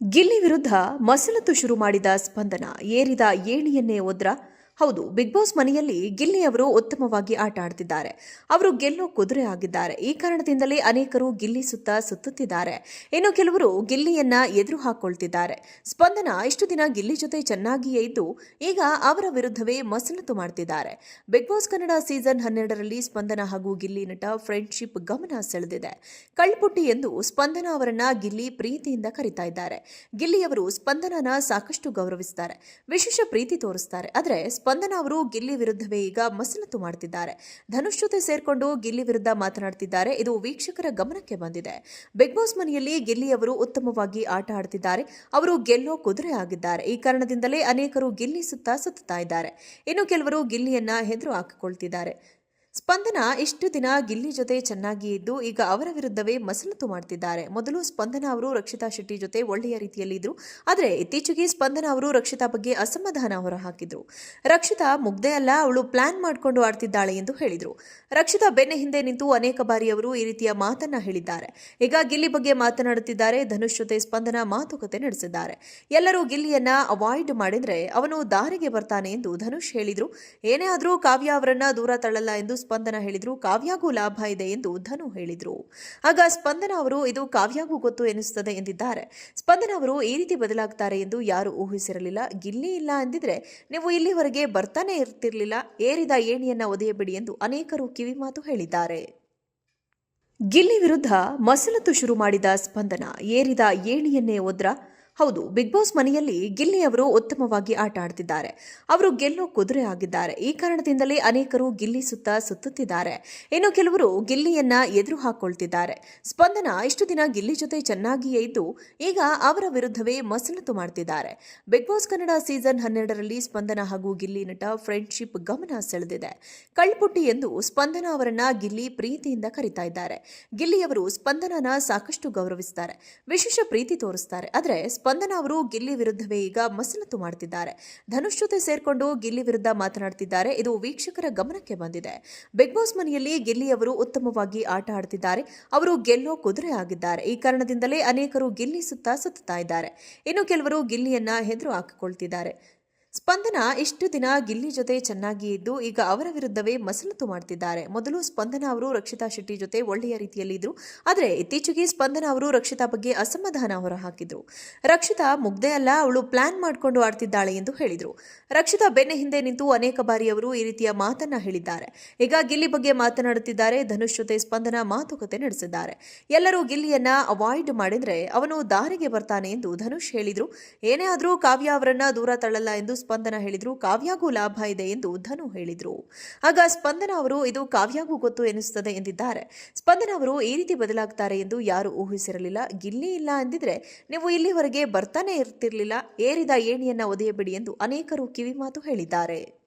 ಗಿಲ್ಲಿ ವಿರುದ್ಧ ಮಸಲತ್ತು ಶುರು ಮಾಡಿದ ಸ್ಪಂದನ ಏರಿದ ಏಣಿಯನ್ನೇ ಒದ್ರ ಹೌದು ಬಿಗ್ ಬಾಸ್ ಮನೆಯಲ್ಲಿ ಗಿಲ್ಲಿ ಅವರು ಉತ್ತಮವಾಗಿ ಆಟ ಆಡ್ತಿದ್ದಾರೆ. ಅವರು ಗೆಲ್ಲೋ ಕುದುರೆ ಆಗಿದ್ದಾರೆ. ಈ ಕಾರಣದಿಂದಲೇ ಅನೇಕರು ಗಿಲ್ಲಿ ಸುತ್ತ ಸುತ್ತುತ್ತಿದ್ದಾರೆ. ಇನ್ನು ಕೆಲವರು ಗಿಲ್ಲಿಯನ್ನ ಎದುರು ಹಾಕೊಳ್ತಿದ್ದಾರೆ. ಸ್ಪಂದನ ಇಷ್ಟು ದಿನ ಗಿಲ್ಲಿ ಜೊತೆ ಚೆನ್ನಾಗಿಯೇ ಇದ್ದು, ಈಗ ಅವರ ವಿರುದ್ಧವೇ ಮಸಲತ್ತು ಮಾಡ್ತಿದ್ದಾರೆ. ಬಿಗ್ ಬಾಸ್ ಕನ್ನಡ ಸೀಸನ್ ಹನ್ನೆರಡರಲ್ಲಿ ಸ್ಪಂದನ ಹಾಗೂ ಗಿಲ್ಲಿ ನಟ ಫ್ರೆಂಡ್ಶಿಪ್ ಗಮನ ಸೆಳೆದಿದೆ. ಕಳ್ಳಪುಟ್ಟಿ ಎಂದು ಸ್ಪಂದನ ಅವರನ್ನ ಗಿಲ್ಲಿ ಪ್ರೀತಿಯಿಂದ ಕರೀತಾ ಇದ್ದಾರೆ. ಗಿಲ್ಲಿಯವರು ಸ್ಪಂದನನ ಸಾಕಷ್ಟು ಗೌರವಿಸ್ತಾರೆ. ವಿಶೇಷ ಪ್ರೀತಿ ತೋರಿಸ್ತಾರೆ. ಆದರೆ ಸ್ಪಂದನ ಅವರು ಗಿಲ್ಲಿ ವಿರುದ್ಧವೇ ಈಗ ಮಸಲತ್ತು ಮಾಡ್ತಿದ್ದಾರೆ. ಧನುಷ್ ಜೊತೆ ಸೇರ್ಕೊಂಡು ಗಿಲ್ಲಿ ವಿರುದ್ಧ ಮಾತನಾಡ್ತಿದ್ದಾರೆ. ಇದು ವೀಕ್ಷಕರ ಗಮನಕ್ಕೆ ಬಂದಿದೆ. ಬಿಗ್ ಬಾಸ್ ಮನೆಯಲ್ಲಿ ಗಿಲ್ಲಿ ಅವರು ಉತ್ತಮವಾಗಿ ಆಟ ಆಡ್ತಿದ್ದಾರೆ. ಅವರು ಗೆಲ್ಲೋ ಕುದುರೆ ಆಗಿದ್ದಾರೆ. ಈ ಕಾರಣದಿಂದಲೇ ಅನೇಕರು ಗಿಲ್ಲಿ ಸುತ್ತ ಸುತ್ತಾ ಇದ್ದಾರೆ. ಇನ್ನು ಕೆಲವರು ಗಿಲ್ಲಿಯನ್ನ ಹೆದರು ಹಾಕಿಕೊಳ್ತಿದ್ದಾರೆ. ಸ್ಪಂದನ ಇಷ್ಟು ದಿನ ಗಿಲ್ಲಿ ಜೊತೆ ಚೆನ್ನಾಗಿ ಇದ್ದು ಈಗ ಅವರ ವಿರುದ್ಧವೇ ಮಸಲತ್ತು ಮಾಡ್ತಿದ್ದಾರೆ. ಮೊದಲು ಸ್ಪಂದನ ಅವರು ರಕ್ಷಿತಾ ಶೆಟ್ಟಿ ಜೊತೆ ಒಳ್ಳೆಯ ರೀತಿಯಲ್ಲಿ ಇದ್ರು. ಆದರೆ ಇತ್ತೀಚೆಗೆ ಸ್ಪಂದನ ಅವರು ರಕ್ಷಿತಾ ಬಗ್ಗೆ ಅಸಮಾಧಾನ ಹೊರಹಾಕಿದ್ರು. ರಕ್ಷಿತಾ ಮುಗ್ದೇ ಅಲ್ಲ, ಅವಳು ಪ್ಲಾನ್ ಮಾಡಿಕೊಂಡು ಆಡ್ತಿದ್ದಾಳೆ ಎಂದು ಹೇಳಿದರು. ರಕ್ಷಿತಾ ಬೆನ್ನ ಹಿಂದೆ ನಿಂತು ಅನೇಕ ಬಾರಿ ಅವರು ಈ ರೀತಿಯ ಮಾತನ್ನ ಹೇಳಿದ್ದಾರೆ. ಈಗ ಗಿಲ್ಲಿ ಬಗ್ಗೆ ಮಾತನಾಡುತ್ತಿದ್ದಾರೆ. ಧನುಷ್ ಜೊತೆ ಸ್ಪಂದನ ಮಾತುಕತೆ ನಡೆಸಿದ್ದಾರೆ. ಎಲ್ಲರೂ ಗಿಲ್ಲಿಯನ್ನ ಅವಾಯ್ಡ್ ಮಾಡಿದ್ರೆ ಅವನು ದಾರಿಗೆ ಬರ್ತಾನೆ ಎಂದು ಧನುಷ್ ಹೇಳಿದ್ರು. ಏನೇ ಆದರೂ ಕಾವ್ಯ ಅವರನ್ನ ದೂರ ತಳ್ಳಲ್ಲ ಎಂದು ಸ್ಪಂದನ ಹೇಳಿದ್ರು, ಕಾವ್ಯಾಗೂ ಲಾಭ ಇದೆ ಎಂದು ಧನು ಹೇಳಿದ್ರು. ಆಗ ಸ್ಪಂದನ ಅವರು, ಇದು ಕಾವ್ಯಾಗೂ ಗೊತ್ತು ಎನಿಸುತ್ತದೆ ಎಂದಿದ್ದಾರೆ. ಸ್ಪಂದನ ಅವರು, ಈ ರೀತಿ ಬದಲಾಗ್ತಾರೆ ಎಂದು ಯಾರು ಊಹಿಸಿರಲಿಲ್ಲ. ಗಿಲ್ಲಿ ಇಲ್ಲ ಅಂದಿದ್ರೆ ನೀವು ಇಲ್ಲಿವರೆಗೆ ಬರ್ತಾನೆ ಇರ್ತಿರ್ಲಿಲ್ಲ. ಏರಿದ ಏಣಿಯನ್ನ ಒದೆಯಬೇಡಿ ಎಂದು ಅನೇಕರು ಕಿವಿಮಾತು ಹೇಳಿದ್ದಾರೆ. ಗಿಲ್ಲಿ ವಿರುದ್ಧ ಮಸಲತ್ತು ಶುರು ಮಾಡಿದ ಸ್ಪಂದನ, ಏರಿದ ಏಣಿಯನ್ನೇ ಒದ್ರ ಹೌದು ಬಿಗ್ ಬಾಸ್ ಮನೆಯಲ್ಲಿ ಗಿಲ್ಲಿ ಅವರು ಉತ್ತಮವಾಗಿ ಆಟ ಆಡ್ತಿದ್ದಾರೆ. ಅವರು ಗೆಲ್ಲೋ ಕುದುರೆ ಆಗಿದ್ದಾರೆ. ಈ ಕಾರಣದಿಂದಲೇ ಅನೇಕರು ಗಿಲ್ಲಿ ಸುತ್ತ ಸುತ್ತುತ್ತಿದ್ದಾರೆ. ಇನ್ನು ಕೆಲವರು ಗಿಲ್ಲಿಯನ್ನ ಎದುರು ಹಾಕೊಳ್ತಿದ್ದಾರೆ. ಸ್ಪಂದನ ಇಷ್ಟು ದಿನ ಗಿಲ್ಲಿ ಜೊತೆ ಚೆನ್ನಾಗಿಯೇ ಇದ್ದು, ಈಗ ಅವರ ವಿರುದ್ಧವೇ ಮಸಲತ್ತು ಮಾಡ್ತಿದ್ದಾರೆ. ಬಿಗ್ ಬಾಸ್ ಕನ್ನಡ ಸೀಸನ್ ಹನ್ನೆರಡರಲ್ಲಿ ಸ್ಪಂದನ ಹಾಗೂ ಗಿಲ್ಲಿ ನಟ ಫ್ರೆಂಡ್ಶಿಪ್ ಗಮನ ಸೆಳೆದಿದೆ. ಕಳ್ಪುಟ್ಟಿ ಎಂದು ಸ್ಪಂದನ ಅವರನ್ನ ಗಿಲ್ಲಿ ಪ್ರೀತಿಯಿಂದ ಕರೀತಾ ಇದ್ದಾರೆ. ಗಿಲ್ಲಿಯವರು ಸ್ಪಂದನನ ಸಾಕಷ್ಟು ಗೌರವಿಸ್ತಾರೆ. ವಿಶೇಷ ಪ್ರೀತಿ ತೋರಿಸ್ತಾರೆ. ಆದರೆ ಸ್ಪಂದನ ಅವರು ಗಿಲ್ಲಿ ವಿರುದ್ಧವೇ ಈಗ ಮಸಲತ್ತು ಮಾಡ್ತಿದ್ದಾರೆ ಧನುಷ್ ಜೊತೆ ಸೇರ್ಕೊಂಡು ಗಿಲ್ಲಿ ವಿರುದ್ಧ ಮಾತನಾಡ್ತಿದ್ದಾರೆ ಇದು ವೀಕ್ಷಕರ ಗಮನಕ್ಕೆ ಬಂದಿದೆ. ಬಿಗ್ ಬಾಸ್ ಮನೆಯಲ್ಲಿ ಗಿಲ್ಲಿ ಅವರು ಉತ್ತಮವಾಗಿ ಆಟ ಆಡ್ತಿದ್ದಾರೆ ಅವರು ಗೆಲ್ಲೋ ಕುದುರೆ ಆಗಿದ್ದಾರೆ. ಈ ಕಾರಣದಿಂದಲೇ ಅನೇಕರು ಗಿಲ್ಲಿ ಸುತ್ತ ಸುತ್ತಾ ಇದ್ದಾರೆ. ಇನ್ನು ಕೆಲವರು ಗಿಲ್ಲಿಯನ್ನ ಹೆದರು ಹಾಕಿಕೊಳ್ತಿದ್ದಾರೆ. ಸ್ಪಂದನ ಇಷ್ಟು ದಿನ ಗಿಲ್ಲಿ ಜೊತೆ ಚೆನ್ನಾಗಿ ಇದ್ದು ಈಗ ಅವರ ವಿರುದ್ಧವೇ ಮಸಲತ್ತು ಮಾಡ್ತಿದ್ದಾರೆ. ಮೊದಲು ಸ್ಪಂದನ ಅವರು ರಕ್ಷಿತಾ ಶೆಟ್ಟಿ ಜೊತೆ ಒಳ್ಳೆಯ ರೀತಿಯಲ್ಲಿ ಇದ್ರು ಆದರೆ ಇತ್ತೀಚೆಗೆ ಸ್ಪಂದನ ಅವರು ರಕ್ಷಿತಾ ಬಗ್ಗೆ ಅಸಮಾಧಾನ ಹೊರಹಾಕಿದ್ರು. ರಕ್ಷಿತಾ ಮುಗ್ದೆ ಅಲ್ಲ, ಅವಳು ಪ್ಲಾನ್ ಮಾಡಿಕೊಂಡು ಆಡ್ತಿದ್ದಾಳೆ ಎಂದು ಹೇಳಿದರು. ರಕ್ಷಿತಾ ಬೆನ್ನ ಹಿಂದೆ ನಿಂತು ಅನೇಕ ಬಾರಿ ಅವರು ಈ ರೀತಿಯ ಮಾತನ್ನ ಹೇಳಿದ್ದಾರೆ. ಈಗ ಗಿಲ್ಲಿ ಬಗ್ಗೆ ಮಾತನಾಡುತ್ತಿದ್ದಾರೆ, ಧನುಷ್ ಜೊತೆ ಸ್ಪಂದನ ಮಾತುಕತೆ ನಡೆಸಿದ್ದಾರೆ. ಎಲ್ಲರೂ ಗಿಲ್ಲಿಯನ್ನ ಅವಾಯ್ಡ್ ಮಾಡಿದ್ರೆ ಅವನು ದಾರಿಗೆ ಬರ್ತಾನೆ ಎಂದು ಧನುಷ್ ಹೇಳಿದ್ರು. ಏನೇ ಆದರೂ ಕಾವ್ಯ ಅವರನ್ನ ದೂರ ತಳ್ಳಲ್ಲ ಎಂದು ಸ್ಪಂದನ ಹೇಳಿದ್ರು, ಕಾವ್ಯಾಗೂ ಲಾಭ ಇದೆ ಎಂದು ಧನು ಹೇಳಿದ್ರು. ಆಗ ಸ್ಪಂದನ ಅವರು, ಇದು ಕಾವ್ಯಾಗೂ ಗೊತ್ತು ಎನಿಸುತ್ತದೆ ಎಂದಿದ್ದಾರೆ. ಸ್ಪಂದನ ಅವರು, ಈ ರೀತಿ ಬದಲಾಗ್ತಾರೆ ಎಂದು ಯಾರು ಊಹಿಸಿರಲಿಲ್ಲ. ಗಿಲ್ಲಿ ಇಲ್ಲ ಅಂದಿದ್ರೆ ನೀವು ಇಲ್ಲಿವರೆಗೆ ಬರ್ತಾನೆ ಇರ್ತಿರ್ಲಿಲ್ಲ. ಏರಿದ ಏಣಿಯನ್ನ ಒದೆಯಬೇಡಿ ಎಂದು ಅನೇಕರು ಕಿವಿಮಾತು ಹೇಳಿದ್ದಾರೆ.